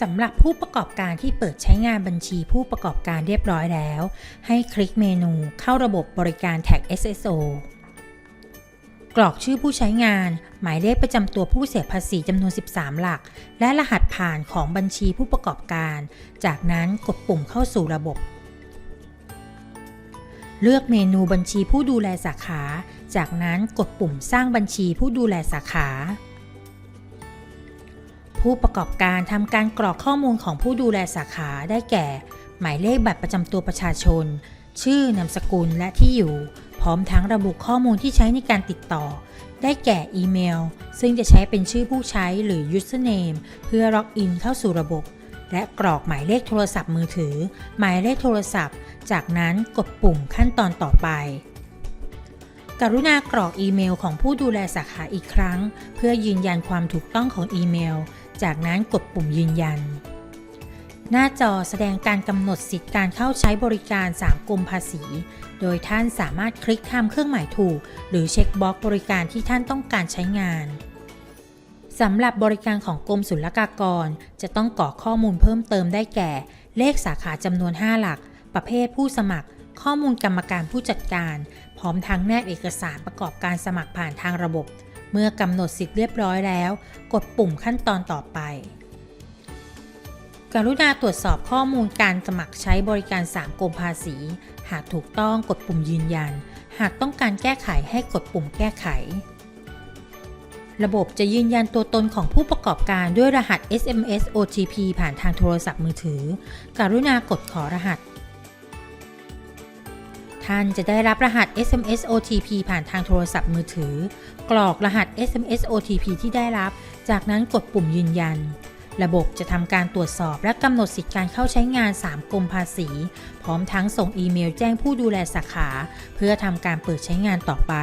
สำหรับผู้ประกอบการที่เปิดใช้งานบัญชีผู้ประกอบการเรียบร้อยแล้ว ให้คลิกเมนูเข้าระบบบริการแท็ก SSO กรอกชื่อผู้ใช้งาน หมายเลขประจำตัวผู้เสียภาษีจำนวน 13 หลัก และรหัสผ่านของบัญชีผู้ประกอบการ จากนั้นกดปุ่มเข้าสู่ระบบ เลือกเมนูบัญชีผู้ดูแลสาขา จากนั้นกดปุ่มสร้างบัญชีผู้ดูแลสาขา ผู้ประกอบการทำการกรอกข้อมูลของผู้ดูแลสาขาได้แก่ หมายเลขบัตรประจำตัวประชาชน ชื่อนามสกุลและที่อยู่ พร้อมทั้งระบุข้อมูลที่ใช้ในการติดต่อ ได้แก่อีเมล ซึ่งจะใช้เป็นชื่อผู้ใช้หรือ username เพื่อล็อกอินเข้าสู่ระบบ และกรอกหมายเลขโทรศัพท์มือถือ หมายเลขโทรศัพท์ จากนั้นกดปุ่มขั้นตอนต่อไปกรุณากรอกอีเมลของผู้ดูแลสาขาอีกครั้ง เพื่อยืนยันความถูกต้องของอีเมล จากนั้นกดปุ่มยืนยัน หน้าจอแสดงการกำหนดสิทธิการเข้าใช้บริการ3กรมภาษี โดยท่านสามารถคลิกทำเครื่องหมายถูก หรือเช็คบล็อกบริการที่ท่านต้องการใช้งานสำหรับบริการของกรมศุลกากร จะต้องกรอกข้อมูลเพิ่มเติมได้แก่ เลขสาขาจำนวน 5 หลัก ประเภทผู้สมัคร ข้อมูลกรรมการผู้จัดการ พร้อมทั้งแนบเอกสารประกอบการสมัครผ่านทางระบบ เมื่อกำหนดสิทธิ์เรียบร้อยแล้ว กดปุ่มขั้นตอนต่อไป กรุณาตรวจสอบข้อมูลการสมัครใช้บริการ3กรมภาษี หากถูกต้องกดปุ่มยืนยัน หากต้องการแก้ไขให้กดปุ่มแก้ไข ระบบจะยืนยันตัวตนของผู้ประกอบการด้วยรหัส SMS OTP ผ่านทางโทรศัพท์มือถือ กรุณากดขอรหัส ท่านจะได้รับรหัส SMS OTP ผ่านทางโทรศัพท์มือถือ กรอกรหัส SMS OTP ที่ได้รับ จากนั้นกดปุ่มยืนยัน ระบบจะทำการตรวจสอบและกำหนดสิทธิการเข้าใช้งาน 3กรมภาษี พร้อมทั้งส่งอีเมลแจ้งผู้ดูแลสาขา เพื่อทำการเปิดใช้งานต่อไป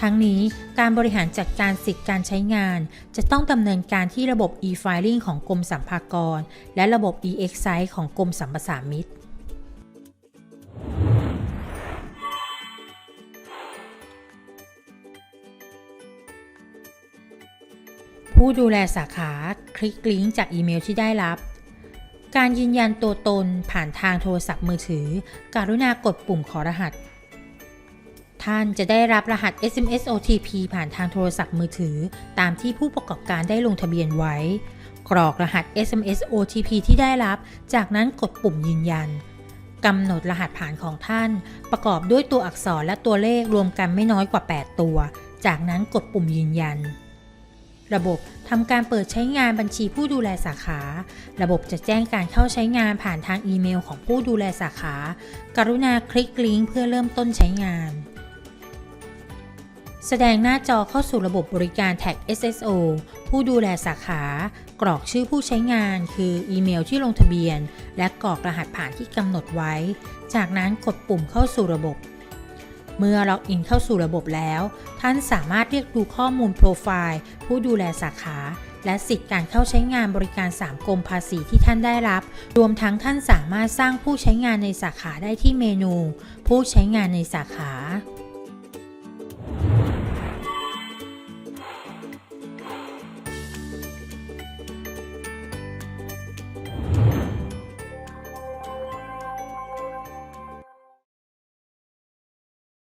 ทั้งนี้การบริหารจัดการสิทธิการใช้งาน จะต้องดำเนินการที่ระบบ e-filing ของกรมสรรพากร และระบบ e-excise ของกรมสรรพสามิต ผู้ดูแลสาขาคลิกลิงก์จากอีเมลที่ได้รับ การยืนยันตัวตนผ่านทางโทรศัพท์มือถือการุณากดปุ่มขอรหัส ท่านจะได้รับรหัส SMS OTP ผ่านทางโทรศัพท์มือถือ ตามที่ผู้ประกอบการได้ลงทะเบียนไว้ กรอกรหัส SMS OTP ที่ได้รับ จากนั้นกดปุ่มยืนยันกำหนดรหัสผ่านของท่าน ประกอบด้วยตัวอักษรและตัวเลขรวมกันไม่น้อยกว่า 8 ตัว จากนั้นกดปุ่มยืนยัน ระบบทำการเปิดใช้งานบัญชีผู้ดูแลสาขา ระบบจะแจ้งการเข้าใช้งานผ่านทางอีเมลของผู้ดูแลสาขา กรุณาคลิกลิงก์เพื่อเริ่มต้นใช้งาน แสดงหน้าจอเข้าสู่ระบบบริการแท็ก SSO ผู้ดูแลสาขา กรอกชื่อผู้ใช้งาน คืออีเมลที่ลงทะเบียน และกรอกรหัสผ่านที่กำหนดไว้ จากนั้นกดปุ่มเข้าสู่ระบบ เมื่อล็อกอินเข้าสู่ระบบแล้ว ท่านสามารถเรียกดูข้อมูลโปรไฟล์ ผู้ดูแลสาขา และสิทธิการเข้าใช้งานบริการ 3กรมภาษีที่ท่านได้รับ รวมทั้งท่านสามารถสร้างผู้ใช้งานในสาขาได้ที่เมนู ผู้ใช้งานในสาขา